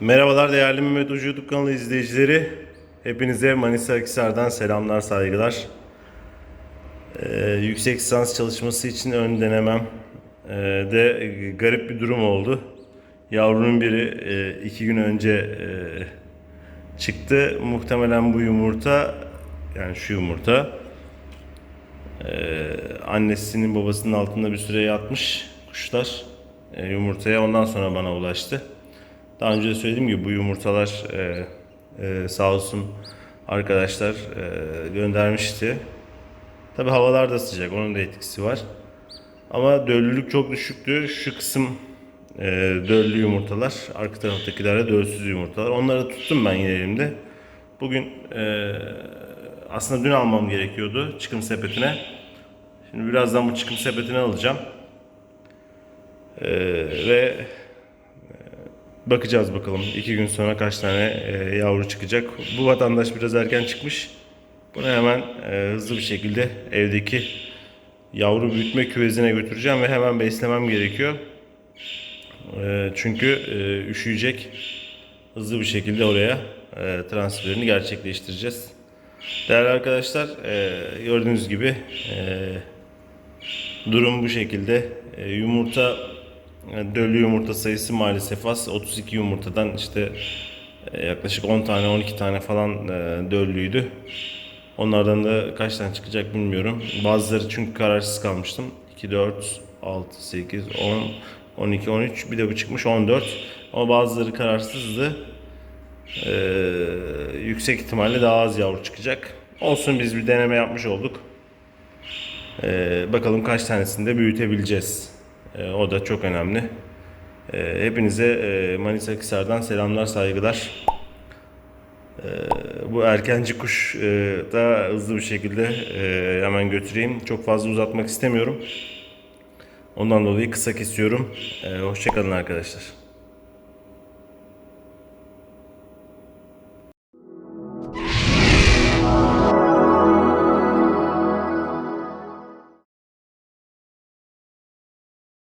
Merhabalar değerli Mehmet Ucu YouTube kanalı izleyicileri. Hepinize Manisa Akhisar'dan selamlar, saygılar. Ee, yüksek lisans çalışması için ön denemem ee, de garip bir durum oldu. Yavrunun biri e, iki gün önce e, çıktı. Muhtemelen bu yumurta, yani şu yumurta, e, annesinin babasının altında bir süre yatmış kuşlar e, yumurtaya ondan sonra bana ulaştı. Daha önce de söylediğim gibi bu yumurtalar e, e, sağ olsun arkadaşlar e, göndermişti. Tabi havalar da sıcak onun da etkisi var. Ama döllülük çok düşüktü. Şu kısım e, döllü yumurtalar. Arka taraftakiler de dölsüz yumurtalar. Onları tuttum ben yine elimde. Bugün e, aslında dün almam gerekiyordu çıkım sepetine. Şimdi birazdan bu çıkım sepetini alacağım. E, ve Bakacağız bakalım. iki gün sonra kaç tane e, yavru çıkacak. Bu vatandaş biraz erken çıkmış. Bunu hemen e, hızlı bir şekilde evdeki yavru büyütme küvezine götüreceğim ve hemen beslemem gerekiyor. E, çünkü e, üşüyecek. Hızlı bir şekilde oraya e, transferini gerçekleştireceğiz. Değerli arkadaşlar, e, gördüğünüz gibi e, Durum bu şekilde. E, yumurta döllü yumurta sayısı maalesef az. 32 yumurtadan işte e, yaklaşık 10 tane 12 tane falan e, döllüydü. Onlardan da kaç tane çıkacak bilmiyorum. Bazıları çünkü kararsız kalmıştım. 2, 4, 6, 8, 10, 12, 13 bir de bu çıkmış 14. Ama bazıları kararsızdı. Ee, yüksek ihtimalle daha az yavru çıkacak. Olsun biz bir deneme yapmış olduk. Ee, bakalım kaç tanesini de büyütebileceğiz. Ee, o da çok önemli. Ee, hepinize e, Manisa Akhisar'dan selamlar, saygılar. Ee, bu erkenci kuş e, da hızlı bir şekilde e, hemen götüreyim. Çok fazla uzatmak istemiyorum. Ondan dolayı kısa kesiyorum. Ee, hoşçakalın arkadaşlar.